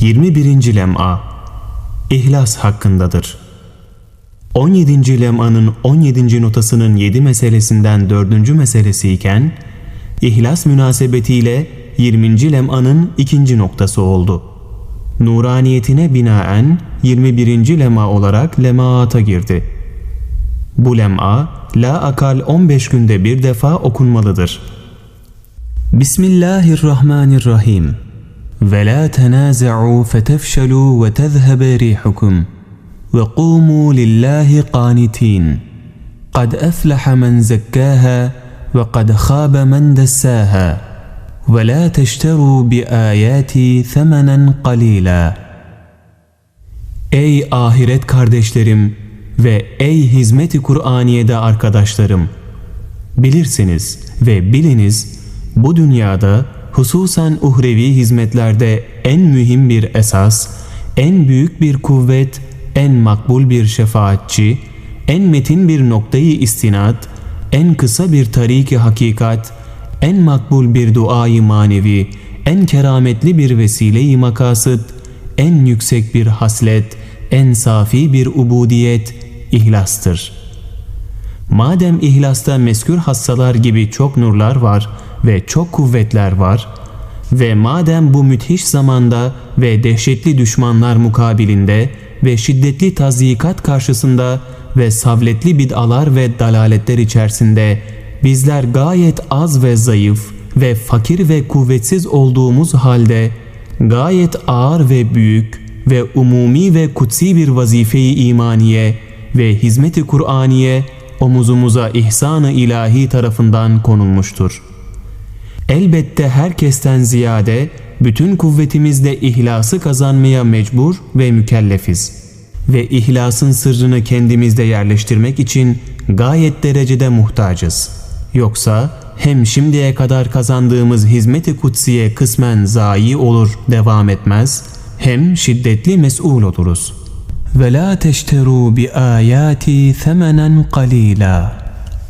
21. lem'a İhlas hakkındadır. 17. lem'anın 17. notasının 7 meselesinden 4. meselesi iken İhlas münasebetiyle 20. lem'anın 2. noktası oldu. Nuraniyetine binaen 21. lem'a olarak lemaata girdi. Bu lem'a la akal 15 günde bir defa okunmalıdır. Bismillahirrahmanirrahim. Ve la tenaza'u fetefşelu ve tezhebe rihukum. Ve qumu lillahi qanitin. قد أفلح من زكاها وقد خاب من دساها ولا تشتروا بآياتي ثمنا قليلا Ey ahiret kardeşlerim ve ey hizmeti Kur'aniye'de arkadaşlarım! Bilirsiniz ve biliniz bu dünyada hususen uhrevi hizmetlerde en mühim bir esas, en büyük bir kuvvet, en makbul bir şefaatçi, en metin bir noktayı istinat, en kısa bir tariki hakikat, en makbul bir duayı manevi, en kerametli bir vesile-i makasıt, en yüksek bir haslet, en safi bir ubudiyet, ihlastır. Madem ihlasta meskür hassalar gibi çok nurlar var ve çok kuvvetler var ve madem bu müthiş zamanda ve dehşetli düşmanlar mukabilinde ve şiddetli tazyikat karşısında ve savletli bid'alar ve dalaletler içerisinde bizler gayet az ve zayıf ve fakir ve kuvvetsiz olduğumuz halde gayet ağır ve büyük ve umumi ve kutsi bir vazife-i imaniye ve hizmeti Kur'aniye omuzumuza ihsan-ı ilahi tarafından konulmuştur. Elbette herkesten ziyade bütün kuvvetimizle ihlası kazanmaya mecbur ve mükellefiz. Ve ihlasın sırrını kendimizde yerleştirmek için gayet derecede muhtacız. Yoksa hem şimdiye kadar kazandığımız hizmeti kutsiye kısmen zayi olur devam etmez hem şiddetli mes'ul oluruz. Teşteru bi ayati themenen qalila.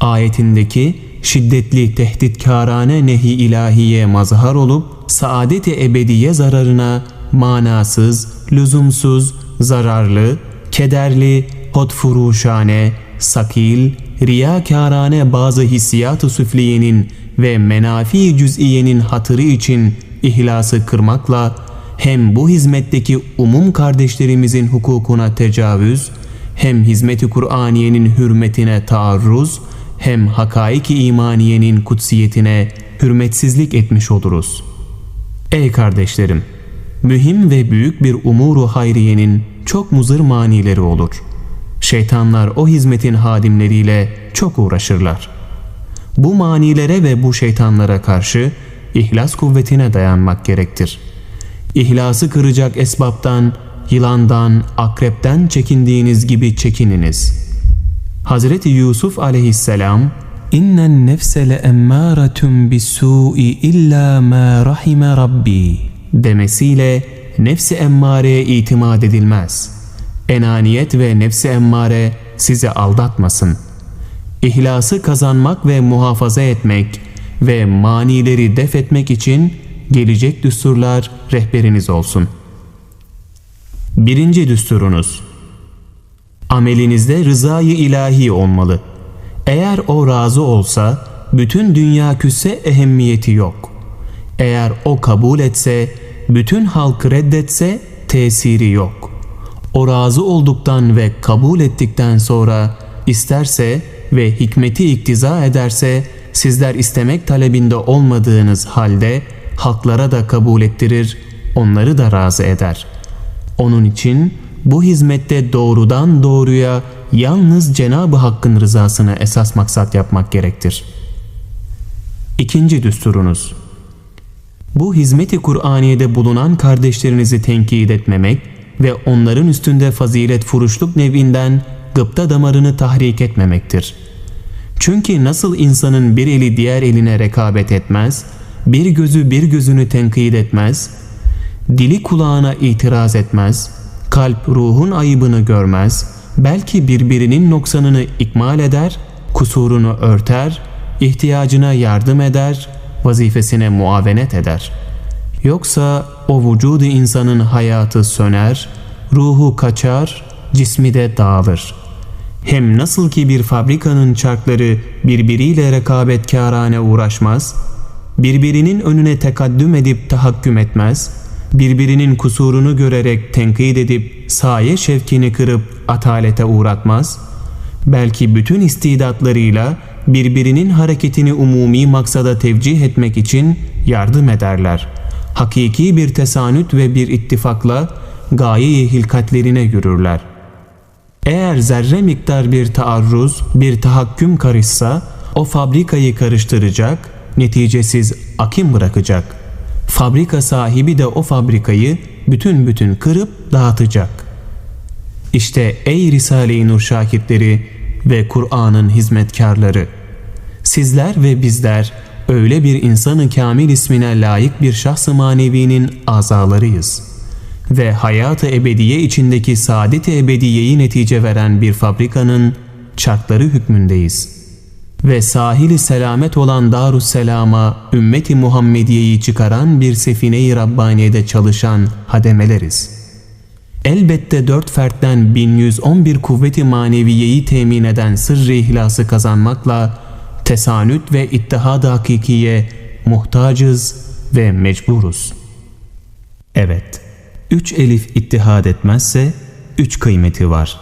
Ayetindeki şiddetli tehditkârane nehi ilahiye mazhar olup saadet-i ebediye zararına manasız, lüzumsuz, zararlı, kederli, hotfuruşane, sakil, riyakârane bazı hissiyat-ı süfliyenin ve menafi cüz'iyenin hatırı için ihlası kırmakla hem bu hizmetteki umum kardeşlerimizin hukukuna tecavüz, hem hizmeti Kur'aniyenin hürmetine taarruz, hem hakaiki imaniyenin kutsiyetine hürmetsizlik etmiş oluruz. Ey kardeşlerim! Mühim ve büyük bir umuru hayriyenin çok muzır manileri olur. Şeytanlar o hizmetin hadimleriyle çok uğraşırlar. Bu manilere ve bu şeytanlara karşı ihlas kuvvetine dayanmak gerektir. İhlası kıracak esbaptan, yılandan, akrepten çekindiğiniz gibi çekininiz.'' Hazreti Yusuf aleyhisselam İnnen nefse le emmâretun bis-sû'i illâ mâ rahime rabbi demesiyle nefsi emmareye itimat edilmez. Enaniyet ve nefsi emmare sizi aldatmasın. İhlası kazanmak ve muhafaza etmek ve manileri def etmek için gelecek düsturlar rehberiniz olsun. Birinci düsturunuz Amelinizde rızayı ilahi olmalı. Eğer o razı olsa bütün dünya küsse ehemmiyeti yok. Eğer o kabul etse, bütün halk reddetse tesiri yok. O razı olduktan ve kabul ettikten sonra isterse ve hikmeti iktiza ederse sizler istemek talebinde olmadığınız halde halklara da kabul ettirir, onları da razı eder. Onun için bu hizmette doğrudan doğruya yalnız Cenab-ı Hakk'ın rızasını esas maksat yapmak gerektir. İkinci düsturunuz Bu hizmeti Kur'aniye'de bulunan kardeşlerinizi tenkit etmemek ve onların üstünde fazilet furuşluk nevinden gıpta damarını tahrik etmemektir. Çünkü nasıl insanın bir eli diğer eline rekabet etmez, bir gözü bir gözünü tenkit etmez, dili kulağına itiraz etmez, Kalp ruhun ayıbını görmez, belki birbirinin noksanını ikmal eder, kusurunu örter, ihtiyacına yardım eder, vazifesine muavenet eder. Yoksa o vücudu insanın hayatı söner, ruhu kaçar, cismi de dağılır. Hem nasıl ki bir fabrikanın çarkları birbiriyle rekabetkârane uğraşmaz, birbirinin önüne tekaddüm edip tahakküm etmez, birbirinin kusurunu görerek tenkit edip saye şevkini kırıp atalete uğratmaz, belki bütün istidatlarıyla birbirinin hareketini umumi maksada tevcih etmek için yardım ederler. Hakiki bir tesanüt ve bir ittifakla gaye-i hilkatlerine yürürler. Eğer zerre miktar bir taarruz, bir tahakküm karışsa o fabrikayı karıştıracak, neticesiz akim bırakacak. Fabrika sahibi de o fabrikayı bütün bütün kırıp dağıtacak. İşte ey Risale-i Nur şakirtleri ve Kur'an'ın hizmetkarları! Sizler ve bizler öyle bir insanı kamil ismine layık bir şahs-ı manevinin azalarıyız. Ve hayatı ebediye içindeki saadet-i ebediyeyi netice veren bir fabrikanın çarkları hükmündeyiz. Ve sahili selamet olan Darusselam'a ümmeti Muhammediye'yi çıkaran bir sefine-i Rabbaniye'de çalışan hademeleriz.'' Elbette dört fertten 1111 kuvveti maneviyeyi temin eden sırrı ihlası kazanmakla tesanüt ve ittihad hakikiye muhtacız ve mecburuz. Evet, üç elif ittihad etmezse üç kıymeti var.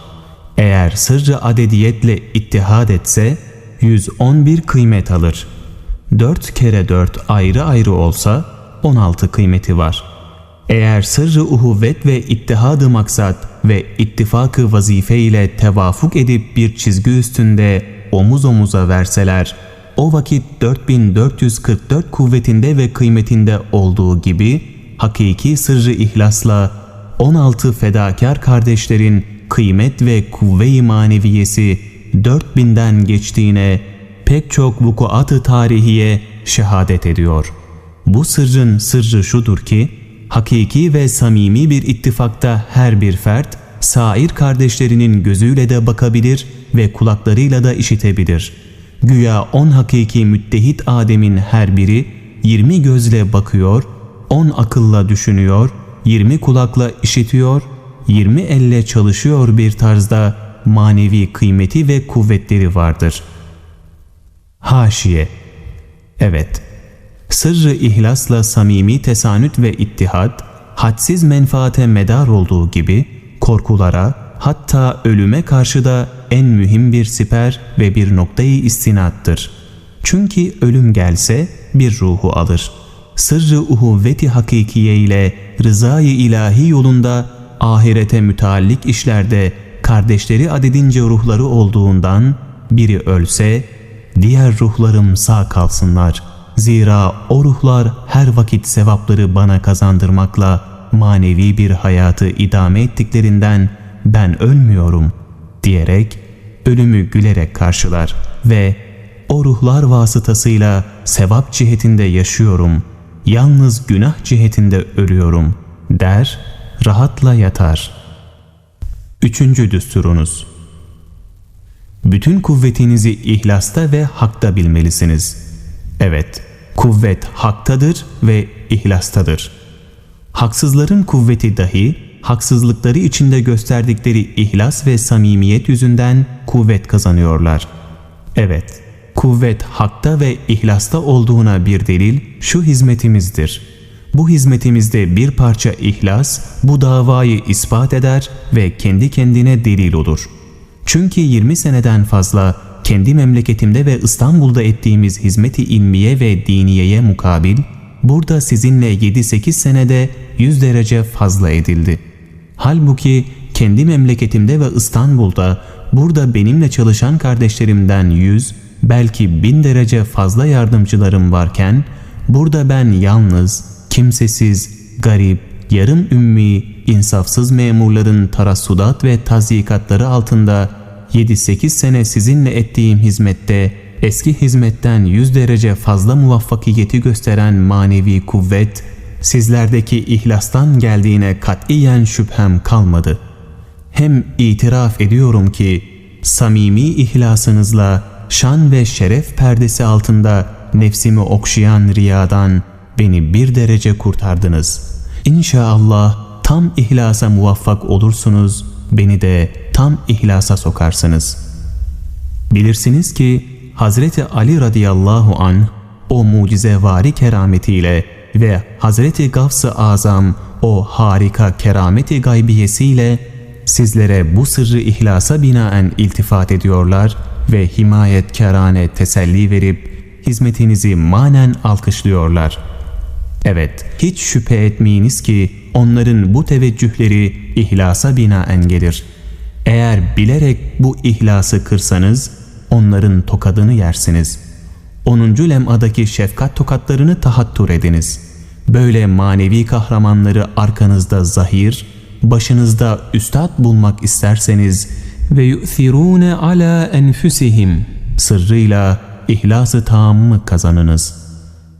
Eğer sırrı adediyetle ittihad etse 111 kıymet alır. Dört kere dört ayrı ayrı olsa 16 kıymeti var. Eğer sırrı uhuvvet ve ittihadı maksat ve ittifakı vazife ile tevafuk edip bir çizgi üstünde omuz omuza verseler, o vakit 4444 kuvvetinde ve kıymetinde olduğu gibi hakiki sırrı ihlasla 16 fedakar kardeşlerin kıymet ve kuvve-i maneviyesi 4000'den geçtiğine pek çok vukuat-ı tarihiye şehadet ediyor. Bu sırrın sırrı şudur ki, hakiki ve samimi bir ittifakta her bir fert, sair kardeşlerinin gözüyle de bakabilir ve kulaklarıyla da işitebilir. Güya on hakiki müttehit Adem'in her biri yirmi gözle bakıyor, on akılla düşünüyor, yirmi kulakla işitiyor, yirmi elle çalışıyor bir tarzda manevi kıymeti ve kuvvetleri vardır. Haşiye Evet, sırrı ihlasla samimi tesanüt ve ittihat, hadsiz menfaate medar olduğu gibi korkulara, hatta ölüme karşı da en mühim bir siper ve bir noktayı istinattır. Çünkü ölüm gelse bir ruhu alır. Sırrı uhuvveti hakikiye ile rızayı ilahi yolunda ahirete müteallik işlerde kardeşleri adedince ruhları olduğundan biri ölse diğer ruhlarım sağ kalsınlar. Zira o ruhlar her vakit sevapları bana kazandırmakla manevi bir hayatı idame ettiklerinden ben ölmüyorum diyerek ölümü gülerek karşılar ve o ruhlar vasıtasıyla sevap cihetinde yaşıyorum, yalnız günah cihetinde ölüyorum der, rahatla yatar. Üçüncü düsturunuz Bütün kuvvetinizi ihlasta ve hakta bilmelisiniz. Evet, kuvvet haktadır ve ihlastadır. Haksızların kuvveti dahi haksızlıkları içinde gösterdikleri ihlas ve samimiyet yüzünden kuvvet kazanıyorlar. Evet, kuvvet hakta ve ihlasta olduğuna bir delil şu hizmetimizdir. Bu hizmetimizde bir parça ihlas bu davayı ispat eder ve kendi kendine delil olur. Çünkü 20 seneden fazla kendi memleketimde ve İstanbul'da ettiğimiz hizmeti ilmiye ve diniyeye mukabil, burada sizinle 7-8 senede 100 derece fazla edildi. Halbuki kendi memleketimde ve İstanbul'da burada benimle çalışan kardeşlerimden yüz, belki bin derece fazla yardımcılarım varken, burada ben yalnız, kimsesiz, garip, yarım ümmi, insafsız memurların tarassudat ve tazyikatları altında 7-8 sene sizinle ettiğim hizmette eski hizmetten 100 derece fazla muvaffakiyeti gösteren manevi kuvvet, sizlerdeki ihlastan geldiğine katiyen şüphem kalmadı. Hem itiraf ediyorum ki samimi ihlasınızla şan ve şeref perdesi altında nefsimi okşayan riyadan beni bir derece kurtardınız. İnşallah tam ihlasa muvaffak olursunuz, beni de tam ihlasa sokarsınız. Bilirsiniz ki Hazreti Ali radıyallahu an o mucizevari kerametiyle ve Hazreti Gavs-ı Azam o harika kerameti gaybiyesiyle sizlere bu sırrı ihlasa binaen iltifat ediyorlar ve himayetkarane teselli verip hizmetinizi manen alkışlıyorlar. Evet, hiç şüphe etmeyiniz ki onların bu teveccühleri ihlasa binaen gelir. Eğer bilerek bu ihlası kırsanız onların tokadını yersiniz. 10. lemadaki şefkat tokatlarını tahattur ediniz. Böyle manevi kahramanları arkanızda zahir, başınızda üstad bulmak isterseniz ve yu'thirûne ala enfusihim sırrıyla ihlası tamamı kazanınız.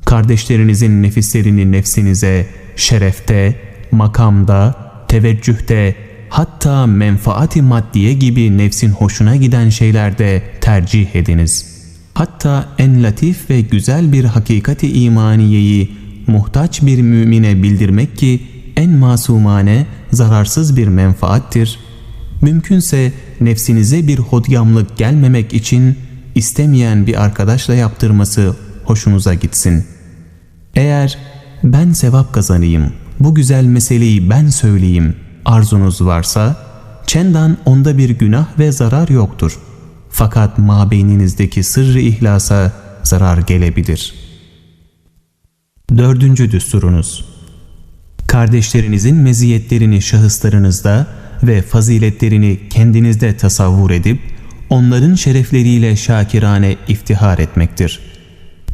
Kardeşlerinizin nefislerini nefsinize şerefte, makamda, teveccühte, hatta menfaati maddiye gibi nefsin hoşuna giden şeylerde tercih ediniz. Hatta en latif ve güzel bir hakikati imaniyeyi muhtaç bir mümine bildirmek ki en masumane, zararsız bir menfaattir. Mümkünse nefsinize bir hodgamlık gelmemek için istemeyen bir arkadaşla yaptırması hoşunuza gitsin. Eğer ben sevap kazanayım, bu güzel meseleyi ben söyleyeyim arzunuz varsa, çendan onda bir günah ve zarar yoktur. Fakat mabeyninizdeki sırrı ihlasa zarar gelebilir. Dördüncü düsturunuz Kardeşlerinizin meziyetlerini şahıslarınızda ve faziletlerini kendinizde tasavvur edip, onların şerefleriyle şakirane iftihar etmektir.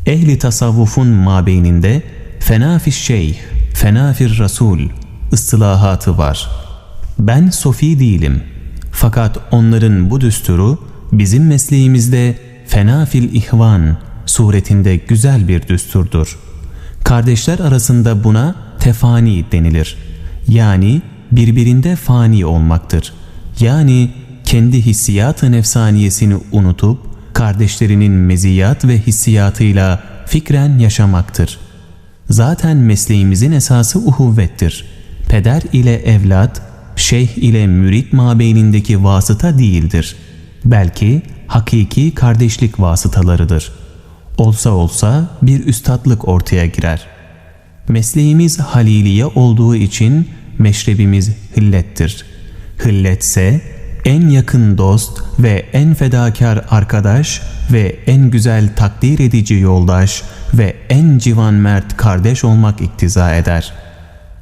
Ehli tasavvufun mabeyninde fenafis şeyh, fenafir rasul ıstılahatı var. Ben sofi değilim. Fakat onların bu düsturu bizim mesleğimizde fenafil ihvan suretinde güzel bir düsturdur. Kardeşler arasında buna tefani denilir. Yani birbirinde fani olmaktır. Yani kendi hissiyat-ı nefsaniyesini unutup kardeşlerinin meziyat ve hissiyatıyla fikren yaşamaktır. Zaten mesleğimizin esası uhuvvettir. Peder ile evlat, şeyh ile mürit mabeynindeki vasıta değildir. Belki hakiki kardeşlik vasıtalarıdır. Olsa olsa bir üstadlık ortaya girer. Mesleğimiz haliliye olduğu için meşrebimiz hillettir. Hilletse en yakın dost ve en fedakar arkadaş ve en güzel takdir edici yoldaş ve en civan mert kardeş olmak iktiza eder.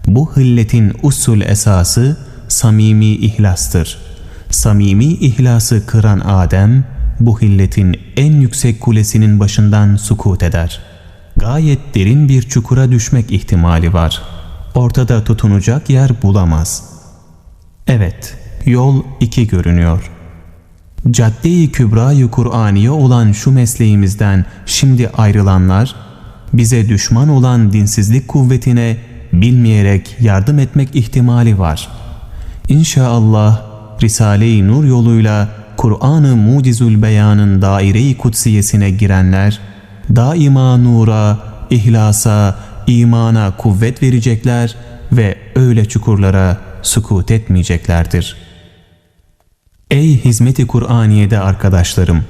Bu hilletin usul esası samimi ihlastır. Samimi ihlası kıran Adem, bu hilletin en yüksek kulesinin başından sukut eder. Gayet derin bir çukura düşmek ihtimali var. Ortada tutunacak yer bulamaz. Evet, yol iki görünüyor. Cadde-i Kübra-yı Kur'aniye olan şu mesleğimizden şimdi ayrılanlar, bize düşman olan dinsizlik kuvvetine bilmeyerek yardım etmek ihtimali var. İnşallah Risale-i Nur yoluyla Kur'an-ı Mucizül Beyan'ın daire-i kutsiyesine girenler, daima nura, ihlasa, imana kuvvet verecekler ve öyle çukurlara sukut etmeyeceklerdir. Ey hizmeti Kur'aniye'de arkadaşlarım!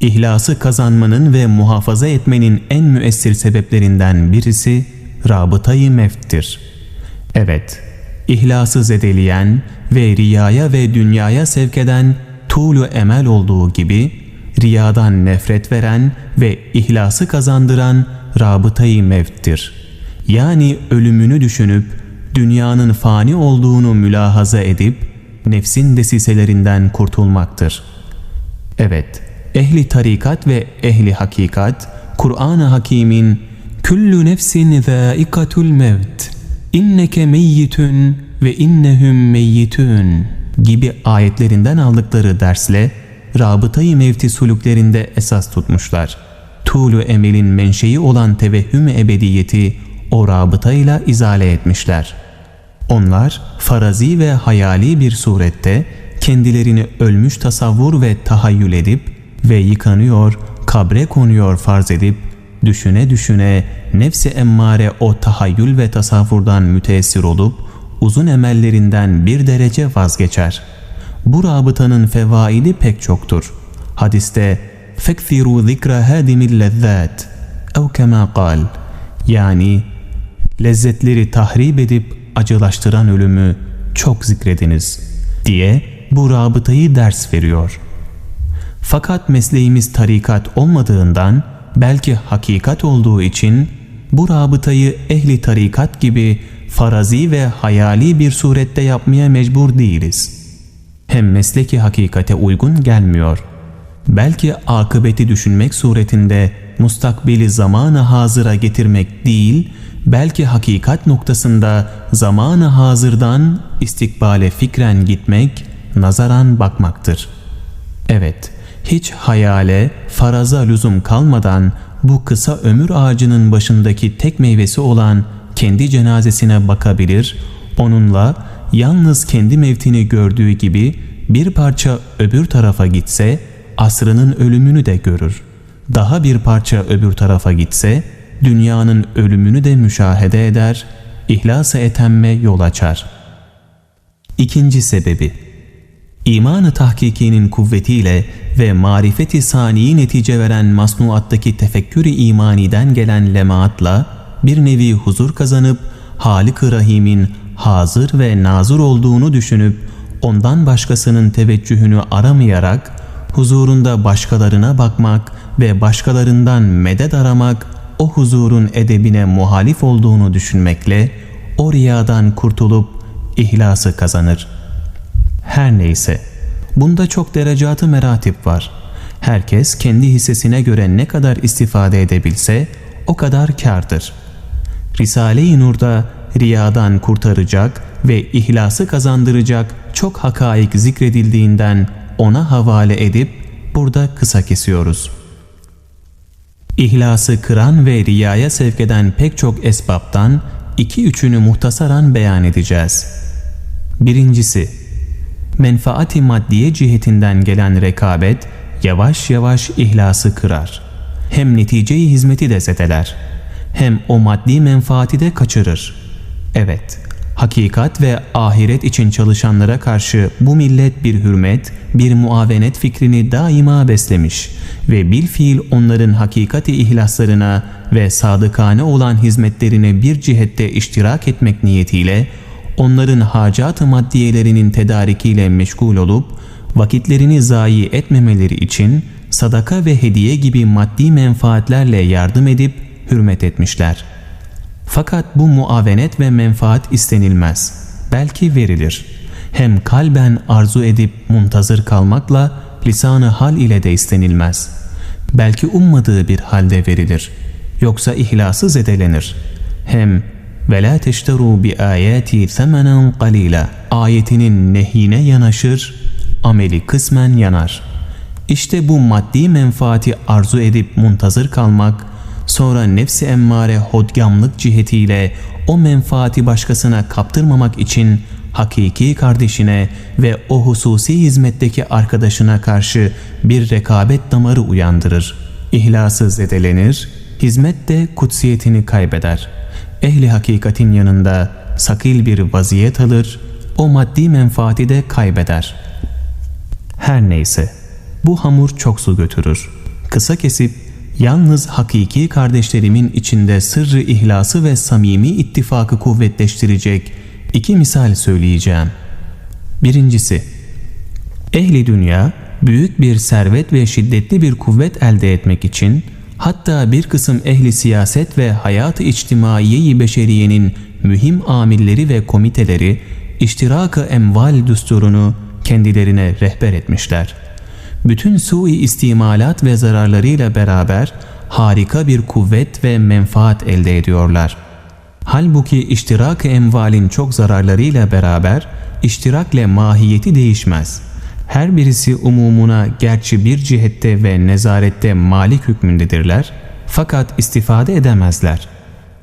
İhlası kazanmanın ve muhafaza etmenin en müessir sebeplerinden birisi rabıtayı mefttir. Evet, ihlası zedeleyen ve riyaya ve dünyaya sevk eden tuğlu emel olduğu gibi, riyadan nefret veren ve ihlası kazandıran rabıtayı mevttir. Yani ölümünü düşünüp, dünyanın fani olduğunu mülahaza edip, nefsin desiselerinden kurtulmaktır. Evet, ehli tarikat ve ehli hakikat, Kur'an-ı Hakîm'in Küllü nefsin zâikatul mevt, inneke meyyitün ve innehum meyyitün gibi ayetlerinden aldıkları dersle rabıtayı mevti suluklerinde esas tutmuşlar. Tuğlu emelin menşei olan tevehhüm ebediyeti o rabıtayla izale etmişler. Onlar farazi ve hayali bir surette kendilerini ölmüş tasavvur ve tahayyül edip ve yıkanıyor, kabre konuyor farz edip düşüne düşüne nefsi emmare o tahayyül ve tasavvurdan müteessir olup uzun emellerinden bir derece vazgeçer. Bu rabıtanın fevaidi pek çoktur. Hadiste فَكْثِرُوا ذِكْرَ هَادِمِ اللَّذَّاتِ اَوْ كَمَا قَالْ Yani lezzetleri tahrip edip acılaştıran ölümü çok zikrediniz diye bu rabıtayı ders veriyor. Fakat mesleğimiz tarikat olmadığından belki hakikat olduğu için bu rabıtayı ehli tarikat gibi farazi ve hayali bir surette yapmaya mecbur değiliz. Hem mesleki hakikate uygun gelmiyor. Belki akıbeti düşünmek suretinde mustakbeli zamanı hazıra getirmek değil, belki hakikat noktasında zamanı hazırdan istikbale fikren gitmek, nazaran bakmaktır. Evet, hiç hayale, faraza lüzum kalmadan bu kısa ömür ağacının başındaki tek meyvesi olan kendi cenazesine bakabilir, onunla yalnız kendi mevtini gördüğü gibi bir parça öbür tarafa gitse asrının ölümünü de görür. Daha bir parça öbür tarafa gitse dünyanın ölümünü de müşahede eder, ihlas-ı etemme yol açar. İkinci sebebi İmanı tahkikinin kuvvetiyle ve marifeti saniyi netice veren masnuattaki tefekkür-i imaniden gelen lemaatla bir nevi huzur kazanıp Halik-ı Rahim'in hazır ve nazır olduğunu düşünüp ondan başkasının teveccühünü aramayarak huzurunda başkalarına bakmak ve başkalarından medet aramak o huzurun edebine muhalif olduğunu düşünmekle o riyadan kurtulup ihlası kazanır. Her neyse bunda çok derecatı meratip var. Herkes kendi hissesine göre ne kadar istifade edebilse o kadar kârdır. Risale-i Nur'da riyadan kurtaracak ve ihlası kazandıracak çok hakaik zikredildiğinden ona havale edip burada kısa kesiyoruz. İhlası kıran ve riyaya sevk eden pek çok esbaptan iki üçünü muhtasaran beyan edeceğiz. Birincisi, menfaati maddiye cihetinden gelen rekabet yavaş yavaş ihlası kırar. Hem neticeyi hizmeti de zedeler. Hem o maddi menfaati de kaçırır. Evet, hakikat ve ahiret için çalışanlara karşı bu millet bir hürmet, bir muavenet fikrini daima beslemiş ve bil fiil onların hakikati ihlaslarına ve sadıkane olan hizmetlerine bir cihette iştirak etmek niyetiyle onların hacat-ı maddiyelerinin tedarikiyle meşgul olup vakitlerini zayi etmemeleri için sadaka ve hediye gibi maddi menfaatlerle yardım edip hürmet etmişler.'' Fakat bu muavenet ve menfaat istenilmez. Belki verilir. Hem kalben arzu edip muntazır kalmakla lisanı hal ile de istenilmez. Belki ummadığı bir halde verilir. Yoksa ihlası zedelenir. Hem وَلَا تَشْتَرُوا بِآيَاتِ ثَمَنًا قَلِيلًا ayetinin nehyine yanaşır, ameli kısmen yanar. İşte bu maddi menfaati arzu edip muntazır kalmak, Sonra nefsi emmare hodgamlık cihetiyle o menfaati başkasına kaptırmamak için hakiki kardeşine ve o hususi hizmetteki arkadaşına karşı bir rekabet damarı uyandırır. İhlası zedelenir, hizmet de kutsiyetini kaybeder. Ehli hakikatin yanında sakil bir vaziyet alır, o maddi menfaati de kaybeder. Her neyse, bu hamur çok su götürür. Kısa kesip Yalnız hakiki kardeşlerimin içinde sırrı ihlası ve samimi ittifakı kuvvetleştirecek iki misal söyleyeceğim. Birincisi, ehli dünya büyük bir servet ve şiddetli bir kuvvet elde etmek için hatta bir kısım ehli siyaset ve hayat-ı içtimaiye beşeriyenin mühim amilleri ve komiteleri iştirak-ı emval düsturunu kendilerine rehber etmişler bütün sui istimalat ve zararlarıyla beraber harika bir kuvvet ve menfaat elde ediyorlar. Halbuki iştirak-ı emvalin çok zararlarıyla beraber iştirakle mahiyeti değişmez. Her birisi umumuna gerçi bir cihette ve nezarette malik hükmündedirler fakat istifade edemezler.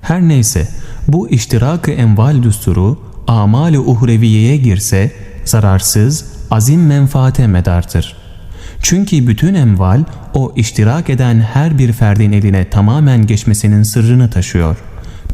Her neyse bu iştirak-ı emval düsturu amal-i uhreviyeye girse zararsız, azim menfaate medardır. Çünkü bütün emval o iştirak eden her bir ferdin eline tamamen geçmesinin sırrını taşıyor.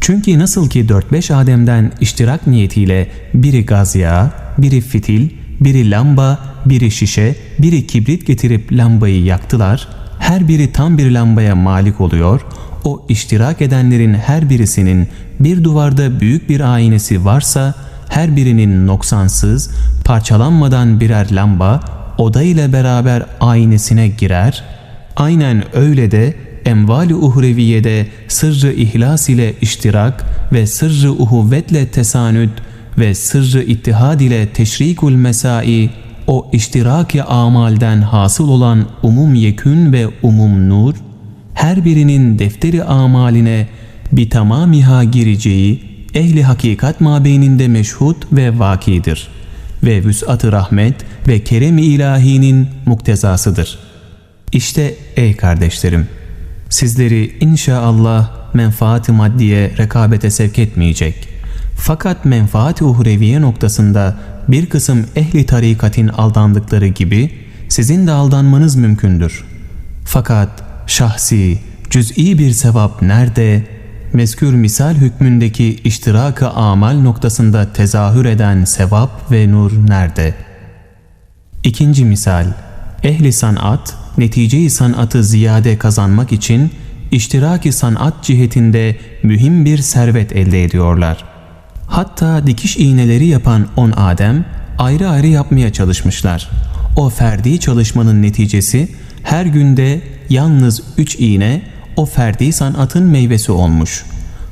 Çünkü nasıl ki 4-5 Adem'den iştirak niyetiyle biri gaz yağı, biri fitil, biri lamba, biri şişe, biri kibrit getirip lambayı yaktılar, her biri tam bir lambaya malik oluyor, o iştirak edenlerin her birisinin bir duvarda büyük bir aynesi varsa, her birinin noksansız, parçalanmadan birer lamba, oda ile beraber aynesine girer, aynen öyle de emval-i uhreviyede sırrı ihlas ile iştirak ve sırrı uhuvvetle tesanüt ve sırrı ittihad ile teşrikul mesai o iştiraki amalden hasıl olan umum yekün ve umum nur her birinin defteri amaline bir tamamiha gireceği ehli hakikat mabeyninde meşhut ve vakidir. Ve vüs'at-ı rahmet ve kerem-i ilahinin muktezasıdır. İşte ey kardeşlerim, sizleri inşallah menfaat-ı maddiye rekabete sevk etmeyecek. Fakat menfaat-i uhreviye noktasında bir kısım ehli tarikatin aldandıkları gibi sizin de aldanmanız mümkündür. Fakat şahsi, cüz'i bir sevap nerede? Mezkür misal hükmündeki iştirak-ı amal noktasında tezahür eden sevap ve nur nerede? İkinci misal, ehli sanat, netice-i sanatı ziyade kazanmak için iştiraki sanat cihetinde mühim bir servet elde ediyorlar. Hatta dikiş iğneleri yapan on Adem ayrı ayrı yapmaya çalışmışlar. O ferdi çalışmanın neticesi her günde yalnız üç iğne o ferdi sanatın meyvesi olmuş.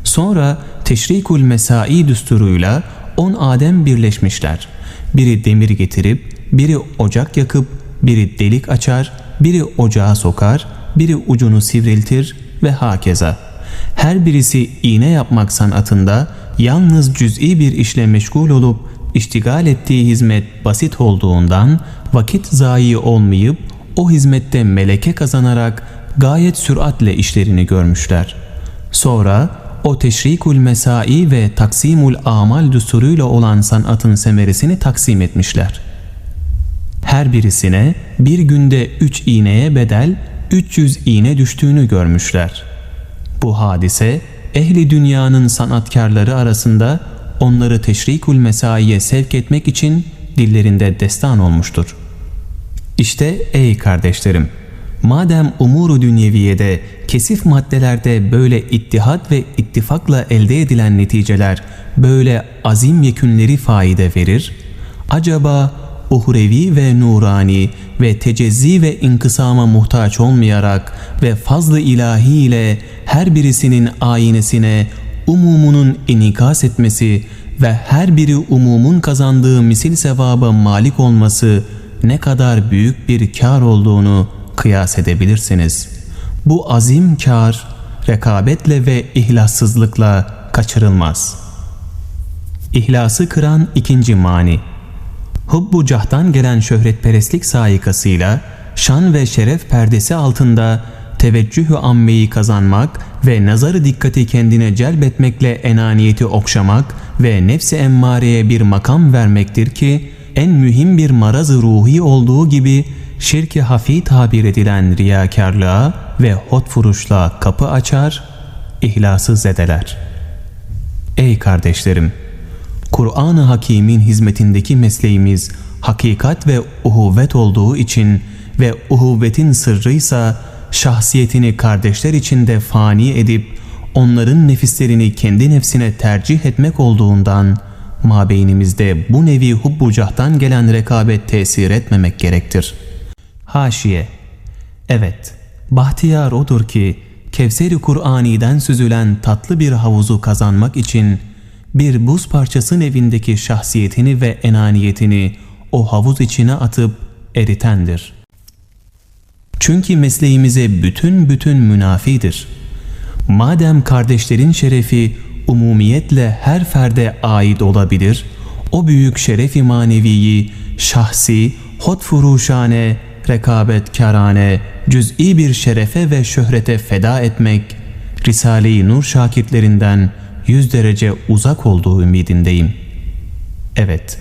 Sonra teşrikul mesai düsturuyla on Adem birleşmişler. Biri demir getirip, biri ocak yakıp, biri delik açar, biri ocağa sokar, biri ucunu sivriltir ve hakeza. Her birisi iğne yapmak sanatında yalnız cüz'i bir işle meşgul olup iştigal ettiği hizmet basit olduğundan vakit zayi olmayıp o hizmette meleke kazanarak gayet süratle işlerini görmüşler. Sonra o teşrikul mesai ve taksimul amal düsturuyla olan sanatın semeresini taksim etmişler. Her birisine bir günde üç iğneye bedel 300 iğne düştüğünü görmüşler. Bu hadise ehli dünyanın sanatkarları arasında onları teşrikul mesaiye sevk etmek için dillerinde destan olmuştur. İşte ey kardeşlerim! Madem umuru dünyeviyede, kesif maddelerde böyle ittihat ve ittifakla elde edilen neticeler böyle azim yekünleri faide verir, acaba uhrevi ve nurani ve tecezzi ve inkısama muhtaç olmayarak ve fazlı ilahi her birisinin ayinesine umumunun inikas etmesi ve her biri umumun kazandığı misil sevaba malik olması ne kadar büyük bir kar olduğunu kıyas edebilirsiniz. Bu azim kar rekabetle ve ihlassızlıkla kaçırılmaz. İhlası kıran ikinci mani Hubbu cahtan gelen şöhretperestlik sayikasıyla şan ve şeref perdesi altında teveccühü ammeyi kazanmak ve nazarı dikkati kendine celbetmekle enaniyeti okşamak ve nefsi emmareye bir makam vermektir ki en mühim bir marazı ruhi olduğu gibi şirki hafi tabir edilen riyakarlığa ve hot furuşla kapı açar, ihlası zedeler. Ey kardeşlerim! Kur'an-ı Hakîm'in hizmetindeki mesleğimiz hakikat ve uhuvvet olduğu için ve uhuvvetin sırrıysa şahsiyetini kardeşler içinde fani edip onların nefislerini kendi nefsine tercih etmek olduğundan mabeynimizde bu nevi hubbucahtan gelen rekabet tesir etmemek gerektir. Haşiye Evet, bahtiyar odur ki Kevser-i Kur'ani'den süzülen tatlı bir havuzu kazanmak için bir buz parçası evindeki şahsiyetini ve enaniyetini o havuz içine atıp eritendir. Çünkü mesleğimize bütün bütün münafidir. Madem kardeşlerin şerefi umumiyetle her ferde ait olabilir, o büyük şerefi maneviyi şahsi, hotfuruşane, rekabetkarane, cüz'i bir şerefe ve şöhrete feda etmek, Risale-i Nur şakitlerinden yüz derece uzak olduğu ümidindeyim. Evet,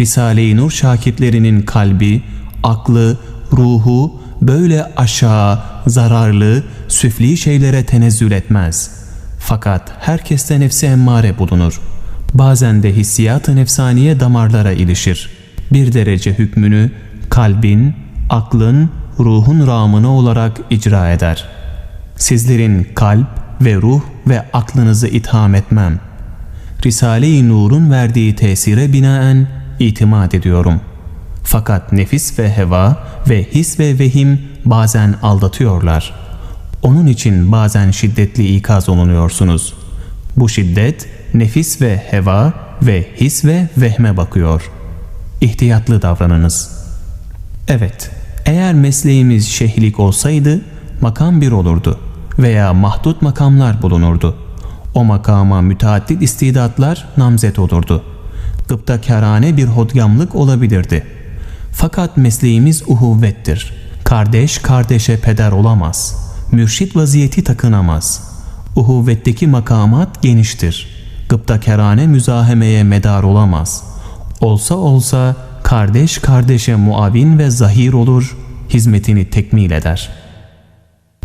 Risale-i Nur şakirtlerinin kalbi, aklı, ruhu böyle aşağı, zararlı, süfli şeylere tenezzül etmez. Fakat herkeste nefsi emmare bulunur. Bazen de hissiyat-ı nefsaniye damarlara ilişir. Bir derece hükmünü kalbin, aklın, ruhun ramını olarak icra eder. Sizlerin kalp ve ruh ve aklınızı itham etmem. Risale-i Nur'un verdiği tesire binaen itimat ediyorum. Fakat nefis ve heva ve his ve vehim bazen aldatıyorlar. Onun için bazen şiddetli ikaz olunuyorsunuz. Bu şiddet nefis ve heva ve his ve vehme bakıyor. İhtiyatlı davranınız. Evet, eğer mesleğimiz şehlik olsaydı makam bir olurdu veya mahdut makamlar bulunurdu. O makama müteaddit istidatlar namzet olurdu. Gıpta kârane bir hodgamlık olabilirdi. Fakat mesleğimiz uhuvvettir. Kardeş kardeşe peder olamaz. Mürşit vaziyeti takınamaz. Uhuvvetteki makamat geniştir. Gıpta kerane müzahemeye medar olamaz. Olsa olsa kardeş kardeşe muavin ve zahir olur, hizmetini tekmil eder.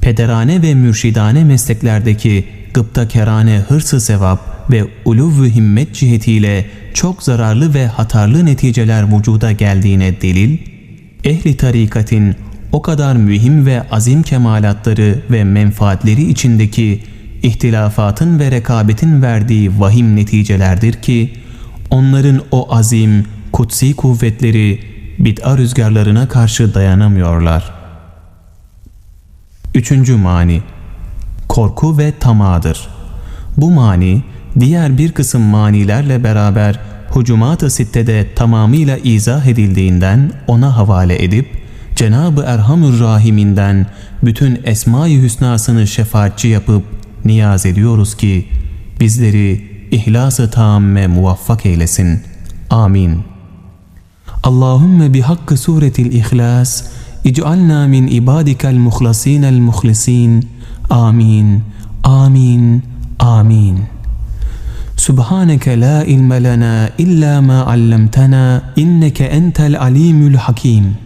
Pederane ve mürşidane mesleklerdeki gıpta kerane hırsı sevap ve uluvü himmet cihetiyle çok zararlı ve hatarlı neticeler vücuda geldiğine delil, ehli tarikatin o kadar mühim ve azim kemalatları ve menfaatleri içindeki ihtilafatın ve rekabetin verdiği vahim neticelerdir ki, onların o azim, kutsi kuvvetleri bid'a rüzgarlarına karşı dayanamıyorlar. Üçüncü mani Korku ve tamadır. Bu mani, diğer bir kısım manilerle beraber Hucumat-ı Sitte'de tamamıyla izah edildiğinden ona havale edip, Cenab-ı Erhamür Rahim'inden bütün Esma-i Hüsnasını şefaatçi yapıp niyaz ediyoruz ki bizleri ihlas-ı tamme muvaffak eylesin. Amin. Allahümme bihakkı suretil ihlas اجعلنا من عبادك المخلصين المخلصين. آمين. آمين. آمين. سبحانك لا علم لنا إلا ما علمتنا إنك أنت العليم الحكيم.